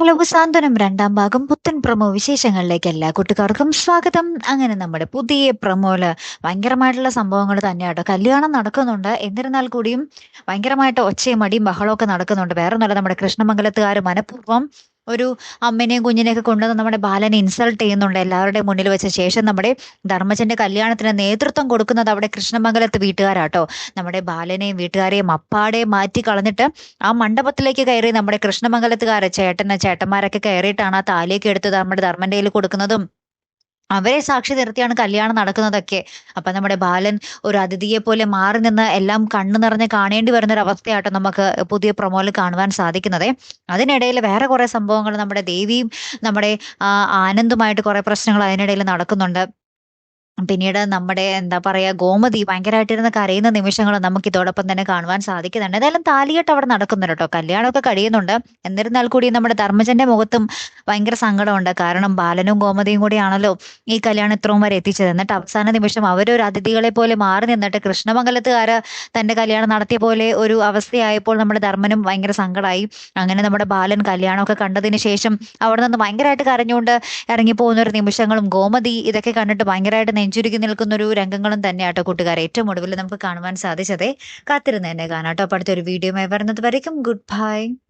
Hello സാന്ത്വനം രണ്ടാം ഭാഗം പുത്തൻ പ്രമോ വിശേഷങ്ങളിലേക്ക് എല്ലാ കൂട്ടുകാർക്കും സ്വാഗതം. അങ്ങനെ നമ്മുടെ പുതിയ പ്രമോയിൽ ഭയങ്കരമായിട്ടുള്ള സംഭവങ്ങൾ തന്നെയാട്ടോ. കല്യാണം നടക്കുന്നുണ്ട്. എന്നിരുന്നാൽ കൂടിയും ഭയങ്കരമായിട്ട് ഒച്ചയും മടിയും ബഹളമൊക്കെ നടക്കുന്നുണ്ട്. വേറെ ഒന്നുമല്ല നമ്മുടെ കൃഷ്ണമംഗലത്തുകാർ മനഃപൂർവം ഒരു അമ്മനെയും കുഞ്ഞിനെയൊക്കെ കൊണ്ടുവന്ന് നമ്മുടെ ബാലനെ ഇൻസൾട്ട് ചെയ്യുന്നുണ്ട്. എല്ലാവരുടെയും മുന്നിൽ വെച്ച ശേഷം നമ്മുടെ ധർമ്മജന്റെ കല്യാണത്തിന് നേതൃത്വം കൊടുക്കുന്നത് അവിടെ കൃഷ്ണമംഗലത്ത് വീട്ടുകാരാട്ടോ. നമ്മുടെ ബാലനെയും വീട്ടുകാരെയും അപ്പാടെ മാറ്റി കളഞ്ഞിട്ട് ആ മണ്ഡപത്തിലേക്ക് കയറി നമ്മുടെ കൃഷ്ണമംഗലത്തുകാരെ ചേട്ടന് ചേട്ടന്മാരൊക്കെ കയറിയിട്ടാണ് ആ താലിയൊക്കെ എടുത്ത് നമ്മുടെ ധർമ്മന്റെ കയ്യിൽ കൊടുക്കുന്നതും അവരെ സാക്ഷി നിർത്തിയാണ് കല്യാണം നടക്കുന്നതൊക്കെ. അപ്പൊ നമ്മുടെ ബാലൻ ഒരു അതിഥിയെ പോലെ മാറി നിന്ന് എല്ലാം കണ്ണു നിറഞ്ഞ് കാണേണ്ടി വരുന്ന ഒരു അവസ്ഥയാട്ടോ നമുക്ക് പുതിയ പ്രൊമോയിൽ കാണുവാൻ സാധിക്കുന്നത്. അതിനിടയിൽ വേറെ കുറെ സംഭവങ്ങൾ നമ്മുടെ ദേവിയും നമ്മുടെ ആനന്ദുമായിട്ട് കുറെ പ്രശ്നങ്ങൾ അതിനിടയിൽ നടക്കുന്നുണ്ട്. പിന്നീട് നമ്മുടെ എന്താ പറയാ ഗോമതി ഭയങ്കരമായിട്ടിരുന്ന് കരയുന്ന നിമിഷങ്ങൾ നമുക്ക് ഇതോടൊപ്പം തന്നെ കാണുവാൻ സാധിക്കുന്നുണ്ട്. എന്തായാലും താലികെട്ട് അവിടെ നടക്കുന്നുണ്ട് കേട്ടോ. കല്യാണമൊക്കെ കഴിയുന്നുണ്ട്. എന്നിരുന്നാൽ കൂടി നമ്മുടെ ധർമ്മജന്റെ മുഖത്തും ഭയങ്കര സങ്കടമുണ്ട്. കാരണം ബാലനും ഗോമതിയും കൂടിയാണല്ലോ ഈ കല്യാണം ഇത്രയും വരെ എത്തിച്ചത്. എന്നിട്ട് അവസാന നിമിഷം അവരൊരു അതിഥികളെ പോലെ മാറി നിന്നിട്ട് കൃഷ്ണമംഗലത്തുകാര് തന്റെ കല്യാണം നടത്തിയ പോലെ ഒരു അവസ്ഥയായപ്പോൾ നമ്മുടെ ധർമ്മനും ഭയങ്കര സങ്കടമായി അങ്ങനെ നമ്മുടെ ബാലൻ കല്യാണമൊക്കെ കണ്ടതിന് ശേഷം അവിടെ നിന്ന് ഭയങ്കരമായിട്ട് കരഞ്ഞുകൊണ്ട് ഇറങ്ങി പോകുന്ന ഒരു നിമിഷങ്ങളും ഗോമതി ഇതൊക്കെ കണ്ടിട്ട് ഭയങ്കരമായിട്ട് നെഞ്ചുരുക്കി നിൽക്കുന്ന ഒരു രംഗങ്ങളും തന്നെയാട്ടോ കൂട്ടുകാരെ. ഏറ്റവും ഒടുവിൽ നമുക്ക് കാണുവാൻ സാധിച്ചതേ കാത്തിരുന്ന് തന്നെ കാണാട്ടോ അപ്പൊ അടുത്തൊരു വീഡിയോ വരുന്നത് വരയ്ക്കും. Good bye